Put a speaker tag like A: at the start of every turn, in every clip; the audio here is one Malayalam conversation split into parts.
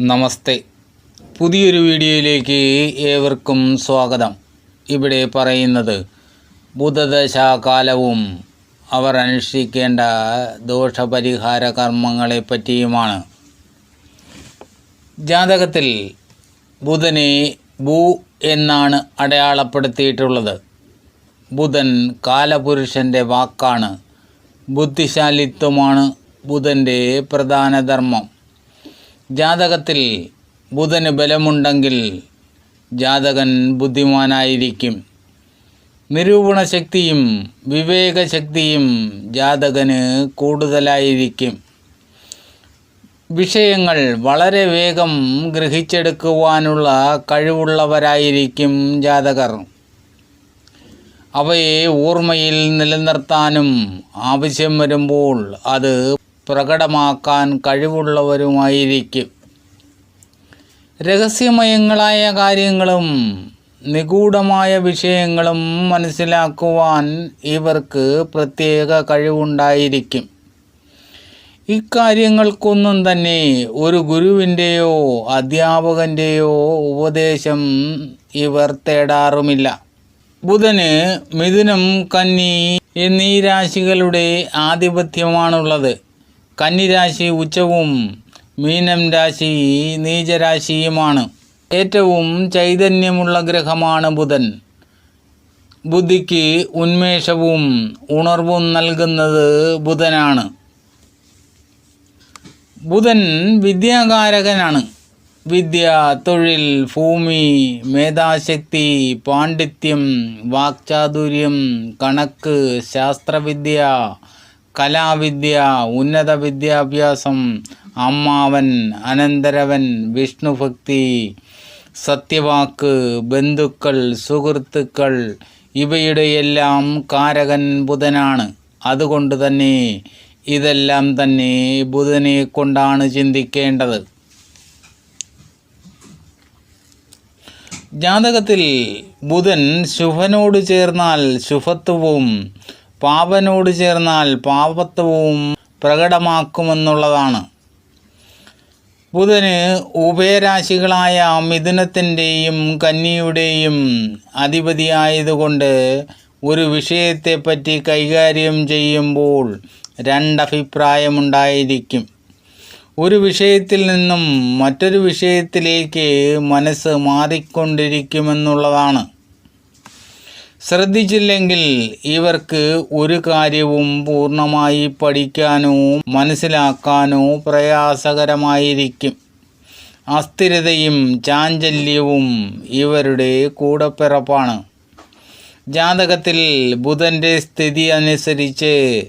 A: നമസ്തേ. പുതിയൊരു വീഡിയോയിലേക്ക് ഏവർക്കും സ്വാഗതം. ഇവിടെ പറയുന്നത് ബുധദശാകാലവും അവർ അനുഷ്ഠിക്കേണ്ട ദോഷപരിഹാര കർമ്മങ്ങളെ പറ്റിയുമാണ്. ജാതകത്തിൽ ബുധനെ ഭൂ എന്നാണ് അടയാളപ്പെടുത്തിയിട്ടുള്ളത്. ബുധൻ കാലപുരുഷന്റെ വാക്കാണ്. ബുദ്ധിശാലിത്വമാണ് ബുധന്റെ പ്രധാന ധർമ്മം. ജാതകത്തിൽ ബുധന് ബലമുണ്ടെങ്കിൽ ജാതകൻ ബുദ്ധിമാനായിരിക്കും. നിരൂപണ ശക്തിയും വിവേകശക്തിയും ജാതകന് കൂടുതലായിരിക്കും. വിഷയങ്ങൾ വളരെ വേഗം ഗ്രഹിച്ചെടുക്കുവാനുള്ള കഴിവുള്ളവരായിരിക്കും ജാതകർ. അവയെ ഓർമ്മയിൽ നിലനിർത്താനും ആവശ്യം വരുമ്പോൾ അത് പ്രകടമാക്കാൻ കഴിവുള്ളവരുമായിരിക്കും. രഹസ്യമയങ്ങളായ കാര്യങ്ങളും നിഗൂഢമായ വിഷയങ്ങളും മനസ്സിലാക്കുവാൻ ഇവർക്ക് പ്രത്യേക കഴിവുണ്ടായിരിക്കും. ഇക്കാര്യങ്ങൾക്കൊന്നും തന്നെ ഒരു ഗുരുവിന്റെയോ അധ്യാപകന്റെയോ ഉപദേശം ഇവർ തേടാറുമില്ല. ബുധന് മിഥുനം കന്നി എന്നീ രാശികളുടെ ആധിപത്യമാണുള്ളത്. കന്നിരാശി ഉച്ചവും മീനം രാശി നീചരാശിയുമാണ്. ഏറ്റവും ചൈതന്യമുള്ള ഗ്രഹമാണ് ബുധൻ. ബുദ്ധിക്ക് ഉന്മേഷവും ഉണർവും നൽകുന്നത് ബുധനാണ്. ബുധൻ വിദ്യാകാരകനാണ്. വിദ്യ തൊഴിൽ ഭൂമി മേധാശക്തി പാണ്ഡിത്യം വാക്ചാതുര്യം കണക്ക് ശാസ്ത്രവിദ്യ കലാവിദ്യ ഉന്നത വിദ്യാഭ്യാസം അമ്മാവൻ അനന്തരവൻ വിഷ്ണുഭക്തി സത്യവാക്ക് ബന്ധുക്കൾ സുഹൃത്തുക്കൾ ഇവയുടെയെല്ലാം കാരകൻ ബുധനാണ്. അതുകൊണ്ട് തന്നെ ഇതെല്ലാം തന്നെ ബുധനെ കൊണ്ടാണ് ചിന്തിക്കേണ്ടത്. ജാതകത്തിൽ ബുധൻ ശുഭനോട് ചേർന്നാൽ ശുഭത്വവും പാപനോട് ചേർന്നാൽ പാപത്വവും പ്രകടമാക്കുമെന്നുള്ളതാണ്. ബുധന് ഉഭയരാശികളായ മിഥുനത്തിന്റെയും കന്നിയുടെയും അധിപതിയായതുകൊണ്ട് ഒരു വിഷയത്തെപ്പറ്റി കൈകാര്യം ചെയ്യുമ്പോൾ രണ്ടഭിപ്രായമുണ്ടായിരിക്കും. ഒരു വിഷയത്തിൽ നിന്നും മറ്റൊരു വിഷയത്തിലേക്ക് മനസ്സ് മാറിക്കൊണ്ടിരിക്കുമെന്നുള്ളതാണ്. ശ്രദ്ധിച്ചില്ലെങ്കിൽ ഇവർക്ക് ഒരു കാര്യവും പൂർണമായി പഠിക്കാനോ മനസ്സിലാക്കാനോ പ്രയാസകരമായിരിക്കും. അസ്ഥിരതയും ചാഞ്ചല്യവും ഇവരുടെ കൂടപ്പിറപ്പാണ്. ജാതകത്തിൽ ബുധന്റെ സ്ഥിതി അനുസരിച്ച്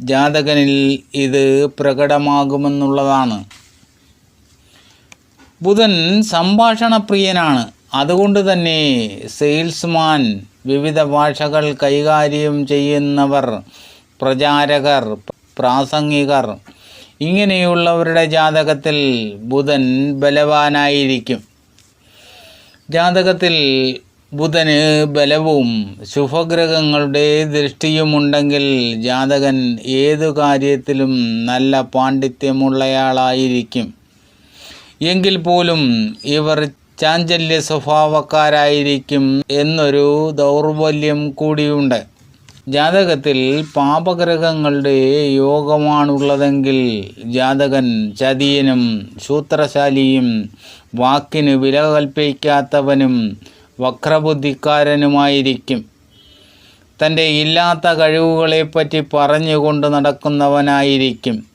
A: ജാതകനിൽ ഇത് പ്രകടമാകുമെന്നുള്ളതാണ്. ബുധൻ സംഭാഷണപ്രിയനാണ്. അതുകൊണ്ട് തന്നെ സെയിൽസ്മാൻ വിവിധ ഭാഷകൾ കൈകാര്യം ചെയ്യുന്നവർ പ്രചാരകർ പ്രാസംഗികർ ഇങ്ങനെയുള്ളവരുടെ ജാതകത്തിൽ ബുധൻ ബലവാനായിരിക്കും. ജാതകത്തിൽ ബുധന് ബലവും ശുഭഗ്രഹങ്ങളുടെ ദൃഷ്ടിയുമുണ്ടെങ്കിൽ ജാതകൻ ഏതു കാര്യത്തിലും നല്ല പാണ്ഡിത്യമുള്ളയാളായിരിക്കും. എങ്കിൽ പോലും ഇവർ ചാഞ്ചല്യ സ്വഭാവക്കാരായിരിക്കും എന്നൊരു ദൗർബല്യം കൂടിയുണ്ട്. ജാതകത്തിൽ പാപഗ്രഹങ്ങളുടെ യോഗമാണുള്ളതെങ്കിൽ ജാതകൻ ചതിയനും സൂത്രശാലിയും വാക്കിന് വില കൽപ്പിക്കാത്തവനും വക്രബുദ്ധിക്കാരനുമായിരിക്കും. തന്റെ ഇല്ലാത്ത കഴിവുകളെപ്പറ്റി പറഞ്ഞുകൊണ്ട് നടക്കുന്നവനായിരിക്കും.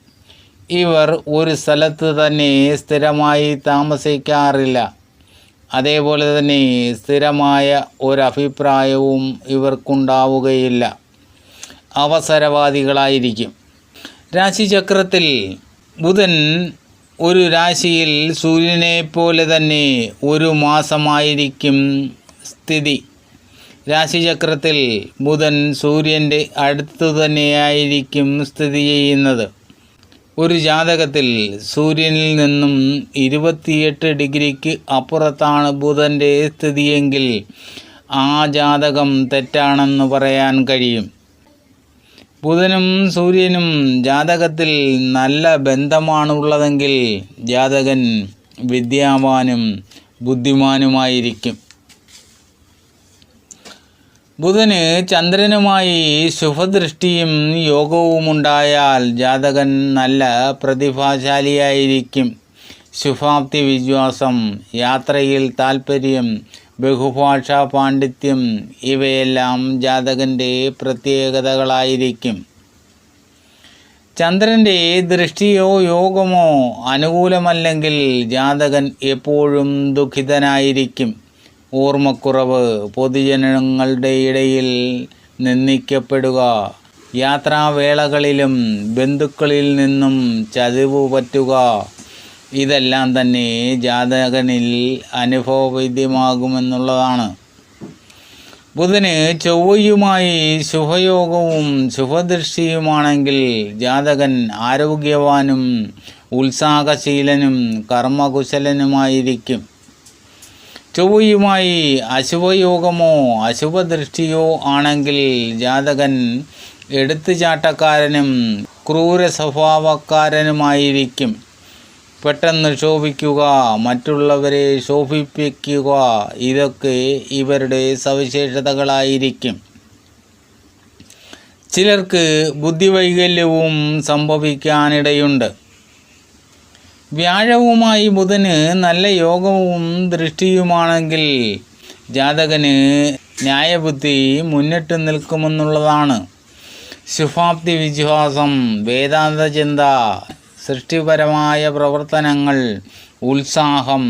A: ഇവർ ഒരു സ്ഥലത്ത് തന്നെ സ്ഥിരമായി താമസിക്കാറില്ല. അതേപോലെ തന്നെ സ്ഥിരമായ ഒരഭിപ്രായവും ഇവർക്കുണ്ടാവുകയില്ല. അവസരവാദികളായിരിക്കും. രാശിചക്രത്തിൽ ബുധൻ ഒരു രാശിയിൽ സൂര്യനെ പോലെ തന്നെ ഒരു മാസമായിരിക്കും സ്ഥിതി. രാശിചക്രത്തിൽ ബുധൻ സൂര്യന്റെ അടുത്തു തന്നെയായിരിക്കും സ്ഥിതി ചെയ്യുന്നത്. ഒരു ജാതകത്തിൽ സൂര്യനിൽ നിന്നും ഇരുപത്തിയെട്ട് ഡിഗ്രിക്ക് അപ്പുറത്താണ് ബുധന്റെ സ്ഥിതിയെങ്കിൽ ആ ജാതകം തെറ്റാണെന്ന് പറയാൻ കഴിയും. ബുധനും സൂര്യനും ജാതകത്തിൽ നല്ല ബന്ധമാണുള്ളതെങ്കിൽ ജാതകൻ വിദ്യാവാനും ബുദ്ധിമാനുമായിരിക്കും. ബുധന് ചന്ദ്രനുമായി ശുഭദൃഷ്ടിയും യോഗവുമുണ്ടായാൽ ജാതകൻ നല്ല പ്രതിഭാശാലിയായിരിക്കും. ശുഭാപ്തി വിശ്വാസം യാത്രയിൽ താൽപ്പര്യം ബഹുഭാഷാ പാണ്ഡിത്യം ഇവയെല്ലാം ജാതകന്റെ പ്രത്യേകതകളായിരിക്കും. ചന്ദ്രന്റെ ദൃഷ്ടിയോ യോഗമോ അനുകൂലമല്ലെങ്കിൽ ജാതകൻ എപ്പോഴും ദുഃഖിതനായിരിക്കും. ഓർമ്മക്കുറവ് പൊതുജനങ്ങളുടെ ഇടയിൽ നിന്ദിക്കപ്പെടുക. യാത്രാവേളകളിലും ബന്ധുക്കളിൽ നിന്നും ചതിവ് പറ്റുക. ഇതെല്ലാം തന്നെ ജാതകനിൽ അനുഭവവേദ്യമാകുമെന്നുള്ളതാണ്. ബുധന് ചൊവ്വയുമായി ശുഭയോഗവും ശുഭദൃഷ്ടിയുമാണെങ്കിൽ ജാതകൻ ആരോഗ്യവാനും ഉത്സാഹശീലനും കർമ്മകുശലനുമായിരിക്കും. ചൊവ്വയുമായി അശുഭയോഗമോ അശുഭദൃഷ്ടിയോ ആണെങ്കിൽ ജാതകൻ എടുത്തുചാട്ടക്കാരനും ക്രൂര സ്വഭാവക്കാരനുമായിരിക്കും പെട്ടെന്ന് ശോഭിക്കുക മറ്റുള്ളവരെ ശോഭിപ്പിക്കുക ഇതൊക്കെ ഇവരുടെ സവിശേഷതകളായിരിക്കും. ചിലർക്ക് ബുദ്ധിവൈകല്യവും സംഭവിക്കാനിടയുണ്ട്. വ്യാഴവുമായി ബുധന് നല്ല യോഗവും ദൃഷ്ടിയുമാണെങ്കിൽ ജാതകന് ന്യായബുദ്ധി മുന്നിട്ട് നിൽക്കുമെന്നുള്ളതാണ്. ശുഭാപ്തി വിശ്വാസം വേദാന്ത ചിന്ത സൃഷ്ടിപരമായ പ്രവർത്തനങ്ങൾ ഉത്സാഹം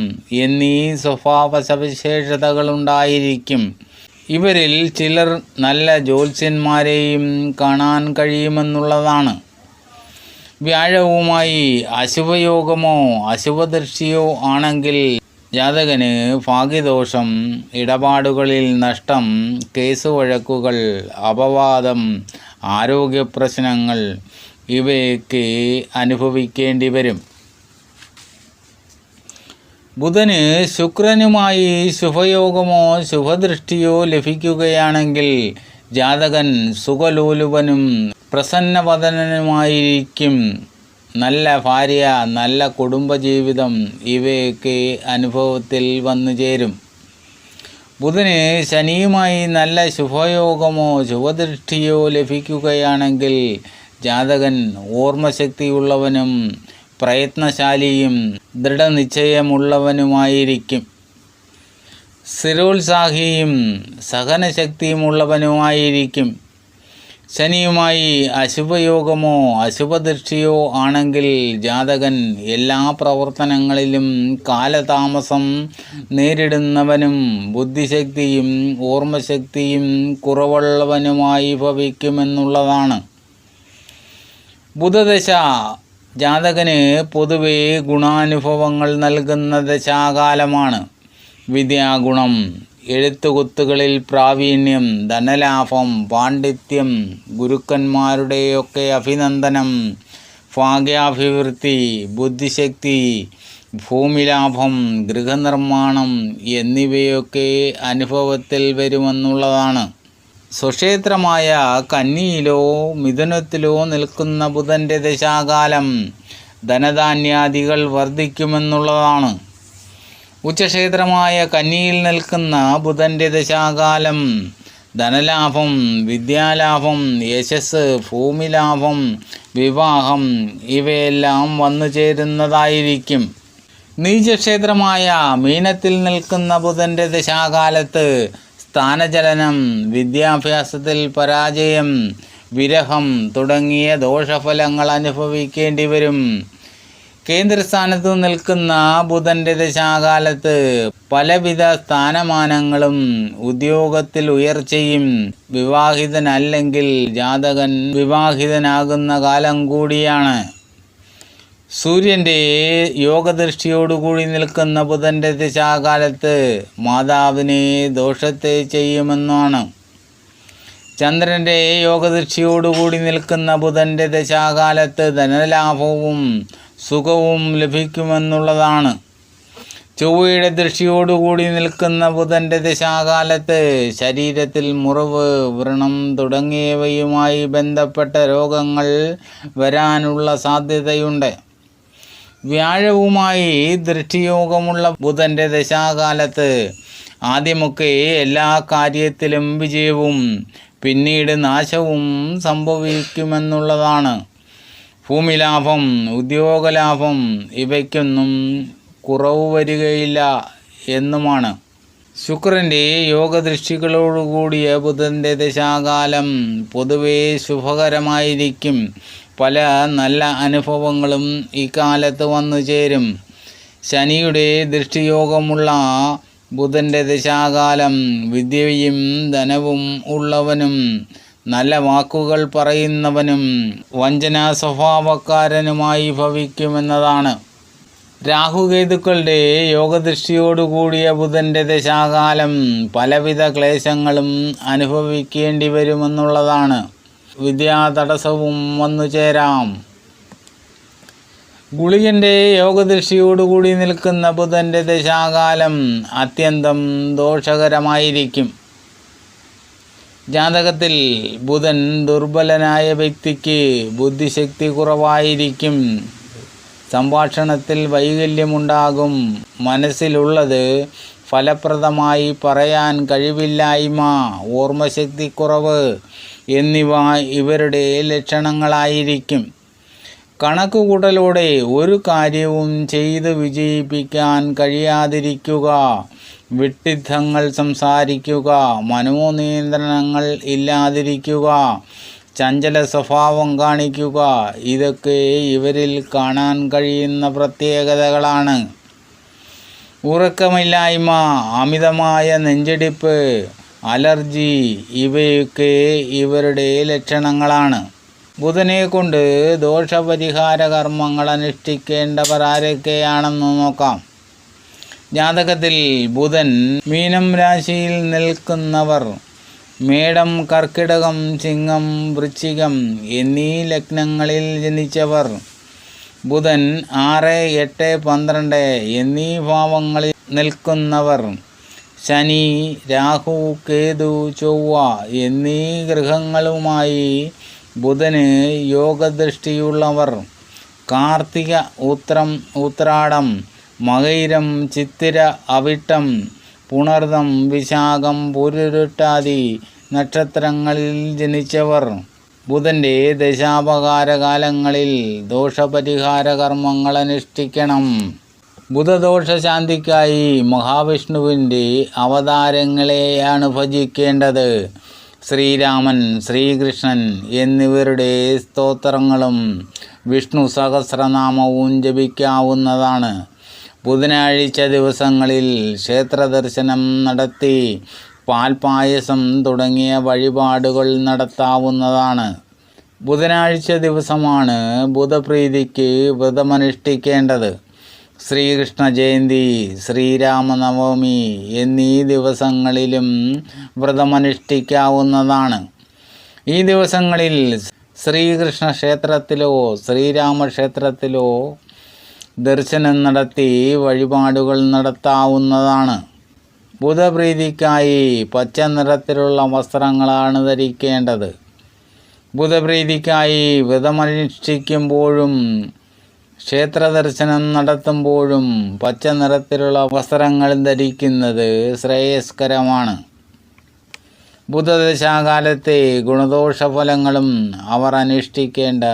A: എന്നീ സ്വഭാവ സവിശേഷതകളുണ്ടായിരിക്കും ഇവരിൽ ചിലർ നല്ല ജ്യോത്സ്യന്മാരെയും കാണാൻ കഴിയുമെന്നുള്ളതാണ്. വ്യാഴവുമായി അശുഭയോഗമോ അശുഭദർശിയോ ആണെങ്കിൽ ജാതകന് ഭാഗ്യദോഷം ഇടപാടുകളിൽ നഷ്ടം കേസ് വഴക്കുകൾ അപവാദം ആരോഗ്യ പ്രശ്നങ്ങൾ ഇവയൊക്കെ അനുഭവിക്കേണ്ടി വരും. ബുധന് ശുക്രനുമായി ശുഭയോഗമോ ശുഭദൃഷ്ടിയോ ലഭിക്കുകയാണെങ്കിൽ ജാതകൻ സുഖലോലുപനും പ്രസന്നവദനനുമായിരിക്കും. നല്ല ഭാര്യ നല്ല കുടുംബജീവിതം ഇവയൊക്കെ അനുഭവത്തിൽ വന്നു ചേരും. ബുധന് ശനിയുമായി നല്ല ശുഭയോഗമോ ശുഭദൃഷ്ടിയോ ലഭിക്കുകയാണെങ്കിൽ ജാതകൻ ഓർമ്മശക്തിയുള്ളവനും പ്രയത്നശാലിയും ദൃഢനിശ്ചയമുള്ളവനുമായിരിക്കും. സ്ഥിരോത്സാഹിയും സഹനശക്തിയുമുള്ളവനുമായിരിക്കും. ശനിയുമായി അശുഭയോഗമോ അശുഭദൃഷ്ടിയോ ആണെങ്കിൽ ജാതകൻ എല്ലാ പ്രവർത്തനങ്ങളിലും കാലതാമസം നേരിടുന്നവനും ബുദ്ധിശക്തിയും ഓർമ്മശക്തിയും കുറവുള്ളവനുമായി ഭവിക്കുമെന്നുള്ളതാണ്. ബുധദശ ജാതകന് പൊതുവെ ഗുണാനുഭവങ്ങൾ നൽകുന്ന ദശാകാലമാണ്. വിദ്യാഗുണം എഴുത്തുകുത്തുകളിൽ പ്രാവീണ്യം ധനലാഭം പാണ്ഡിത്യം ഗുരുക്കന്മാരുടെയൊക്കെ അഭിനന്ദനം ഭാഗ്യാഭിവൃദ്ധി ബുദ്ധിശക്തി ഭൂമിലാഭം ഗൃഹനിർമ്മാണം എന്നിവയൊക്കെ അനുഭവത്തിൽ വരുമെന്നുള്ളതാണ്. സുക്ഷേത്രമായ കന്നിയിലോ മിഥുനത്തിലോ നിൽക്കുന്ന ബുധന്റെ ദശാകാലം ധനധാന്യാദികൾ വർദ്ധിക്കുമെന്നുള്ളതാണ്. ഉച്ചക്ഷേത്രമായ കന്നിയിൽ നിൽക്കുന്ന ബുധന്റെ ദശാകാലം ധനലാഭം വിദ്യാലാഭം യശസ് ഭൂമിലാഭം വിവാഹം ഇവയെല്ലാം വന്നു ചേരുന്നതായിരിക്കും. നീചക്ഷേത്രമായ മീനത്തിൽ നിൽക്കുന്ന ബുധന്റെ ദശാകാലത്ത് സ്ഥാനചലനം വിദ്യാഭ്യാസത്തിൽ പരാജയം വിരഹം തുടങ്ങിയ ദോഷഫലങ്ങൾ അനുഭവിക്കേണ്ടി വരും. കേന്ദ്രസ്ഥാനത്ത് നിൽക്കുന്ന ബുധന്റെ ദശാകാലത്ത് പലവിധ സ്ഥാനമാനങ്ങളും ഉദ്യോഗത്തിൽ ഉയർച്ചയും വിവാഹിതനല്ലെങ്കിൽ ജാതകൻ വിവാഹിതനാകുന്ന കാലം കൂടിയാണ്. സൂര്യന്റെ യോഗദൃഷ്ടിയോടുകൂടി നിൽക്കുന്ന ബുധന്റെ ദിശാകാലത്ത് മാതാവിനെ ദോഷത്തെ ചെയ്യുമെന്നാണ്. ചന്ദ്രന്റെ യോഗദൃഷ്ടിയോടുകൂടി നിൽക്കുന്ന ബുധന്റെ ദശാകാലത്ത് ധനലാഭവും സുഖവും ലഭിക്കുമെന്നുള്ളതാണ്. ചൊവ്വയുടെ ദൃഷ്ടിയോടുകൂടി നിൽക്കുന്ന ബുധന്റെ ദശാകാലത്ത് ശരീരത്തിൽ മുറിവ് വ്രണം തുടങ്ങിയവയുമായി ബന്ധപ്പെട്ട രോഗങ്ങൾ വരാനുള്ള സാധ്യതയുണ്ട്. വ്യാഴവുമായി ദൃഷ്ടിയോഗമുള്ള ബുധന്റെ ദശാകാലത്ത് ആദ്യമൊക്കെ എല്ലാ കാര്യത്തിലും വിജയവും പിന്നീട് നാശവും സംഭവിക്കുമെന്നുള്ളതാണ്. ഭൂമിലാഭം ഉദ്യോഗലാഭം ഇവയ്ക്കൊന്നും കുറവ് വരികയില്ല എന്നുമാണ്. ശുക്രന്റെ യോഗദൃഷ്ടികളോടുകൂടിയ ബുധന്റെ ദശാകാലം പൊതുവേ ശുഭകരമായിരിക്കും. പല നല്ല അനുഭവങ്ങളും ഇക്കാലത്ത് വന്നു ചേരും. ശനിയുടെ ദൃഷ്ടിയോഗമുള്ള ബുധന്റെ ദശാകാലം വിദ്യയും ധനവും ഉള്ളവനും നല്ല വാക്കുകൾ പറയുന്നവനും വഞ്ചനാ സ്വഭാവക്കാരനുമായി ഭവിക്കുമെന്നതാണ്. രാഹുകേതുക്കളുടെ യോഗദൃഷ്ടിയോടുകൂടിയ ബുധന്റെ ദശാകാലം പലവിധ ക്ലേശങ്ങളും അനുഭവിക്കേണ്ടി വരുമെന്നുള്ളതാണ്. വിദ്യാതടസ്സവും വന്നു ചേരാം. ഗുളികന്റെ യോഗദൃഷ്ടിയോടുകൂടി നിൽക്കുന്ന ബുധന്റെ ദശാകാലം അത്യന്തം ദോഷകരമായിരിക്കും. ജാതകത്തിൽ ബുധൻ ദുർബലനായ വ്യക്തിക്ക് ബുദ്ധിശക്തി കുറവായിരിക്കും. സംഭാഷണത്തിൽ വൈകല്യമുണ്ടാകും. മനസ്സിലുള്ളത് ഫലപ്രദമായി പറയാൻ കഴിവില്ലായ്മ ഓർമ്മശക്തിക്കുറവ് എന്നിവ ഇവരുടെ ലക്ഷണങ്ങളായിരിക്കും. കണക്കുകൂട്ടലോടെ ഒരു കാര്യവും ചെയ്ത് വിജയിപ്പിക്കാൻ കഴിയാതിരിക്കുക. വിട്ടിദ്ധങ്ങൾ സംസാരിക്കുക മനോനിയന്ത്രണങ്ങൾ ഇല്ലാതിരിക്കുക ചഞ്ചല സ്വഭാവം കാണിക്കുക ഇതൊക്കെ ഇവരിൽ കാണാൻ കഴിയുന്ന പ്രത്യേകതകളാണ്. ഉറക്കമില്ലായ്മ അമിതമായ നെഞ്ചടിപ്പ് അലർജി ഇവയൊക്കെ ഇവരുടെ ലക്ഷണങ്ങളാണ്. ബുധനെ കൊണ്ട് ദോഷപരിഹാര കർമ്മങ്ങൾ അനുഷ്ഠിക്കേണ്ടവർ ആരൊക്കെയാണെന്ന് നോക്കാം. ജാതകത്തിൽ ബുധൻ മീനം രാശിയിൽ നിൽക്കുന്നവർ മേടം കർക്കിടകം ചിങ്ങം വൃശ്ചികം എന്നീ ലഗ്നങ്ങളിൽ ജനിച്ചവർ ബുധൻ ആറ് എട്ട് പന്ത്രണ്ട് എന്നീ ഭാവങ്ങളിൽ നിൽക്കുന്നവർ ശനി രാഹു കേതു ചൊവ്വ എന്നീ ഗ്രഹങ്ങളുമായി ബുധന് യോഗദൃഷ്ടിയുള്ളവർ കാർത്തിക ഉത്രം ഉത്രാടം മകൈരം ചിത്തിര അവിട്ടം പുണർദം വിശാഖം പുരുരുട്ടാതി നക്ഷത്രങ്ങളിൽ ജനിച്ചവർ. ബുധന്റെ ദശാപകാരകാലങ്ങളിൽ ദോഷപരിഹാര കർമ്മങ്ങൾ അനുഷ്ഠിക്കണം ബുധദോഷശാന്തിക്കായി മഹാവിഷ്ണുവിന്റെ അവതാരങ്ങളെയാണ് ഭജിക്കേണ്ടത്. ശ്രീരാമൻ ശ്രീകൃഷ്ണൻ എന്നിവരുടെ സ്തോത്രങ്ങളും വിഷ്ണു സഹസ്രനാമവും ജപിക്കാവുന്നതാണ്. ബുധനാഴ്ച ദിവസങ്ങളിൽ ക്ഷേത്രദർശനം നടത്തി പാൽപായസം തുടങ്ങിയ വഴിപാടുകൾ നടത്താവുന്നതാണ്. ബുധനാഴ്ച ദിവസമാണ് ബുധപ്രീതിക്ക് വ്രതമനുഷ്ഠിക്കേണ്ടത്. ശ്രീകൃഷ്ണ ജയന്തി ശ്രീരാമനവമി എന്നീ ദിവസങ്ങളിലും വ്രതമനുഷ്ഠിക്കാവുന്നതാണ്. ഈ ദിവസങ്ങളിൽ ശ്രീകൃഷ്ണ ക്ഷേത്രത്തിലോ ശ്രീരാമക്ഷേത്രത്തിലോ ദർശനം നടത്തി വഴിപാടുകൾ നടത്താവുന്നതാണ്. ബുധപ്രീതിക്കായി പച്ച നിറത്തിലുള്ള വസ്ത്രങ്ങളാണ് ധരിക്കേണ്ടത്. ബുധപ്രീതിക്കായി വ്രതമനുഷ്ഠിക്കുമ്പോഴും ക്ഷേത്ര ദർശനം നടത്തുമ്പോഴും പച്ച നിറത്തിലുള്ള വസ്ത്രങ്ങൾ ധരിക്കുന്നത് ശ്രേയസ്കരമാണ്. ബുധദശാകാലത്തെ ഗുണദോഷ ഫലങ്ങളും അവർ അനുഷ്ഠിക്കേണ്ട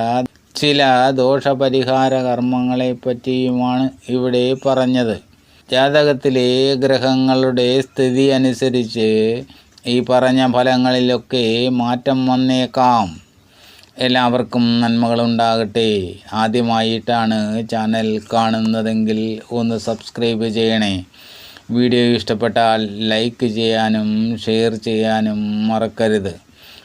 A: ചില ദോഷപരിഹാര കർമ്മങ്ങളെ പറ്റിയുമാണ് ഇവിടെ പറഞ്ഞത്. ജാതകത്തിലെ ഗ്രഹങ്ങളുടെ സ്ഥിതി അനുസരിച്ച് ഈ പറഞ്ഞ ഫലങ്ങളിലൊക്കെ മാറ്റം വന്നേക്കാം. എല്ലാവർക്കും നന്മകളുണ്ടാകട്ടെ. ആദ്യമായിട്ടാണ് ചാനൽ കാണുന്നതെങ്കിൽ ഒന്ന് സബ്സ്ക്രൈബ് ചെയ്യണേ. വീഡിയോ ഇഷ്ടപ്പെട്ടാൽ ലൈക്ക് ചെയ്യാനും ഷെയർ ചെയ്യാനും മറക്കരുത്.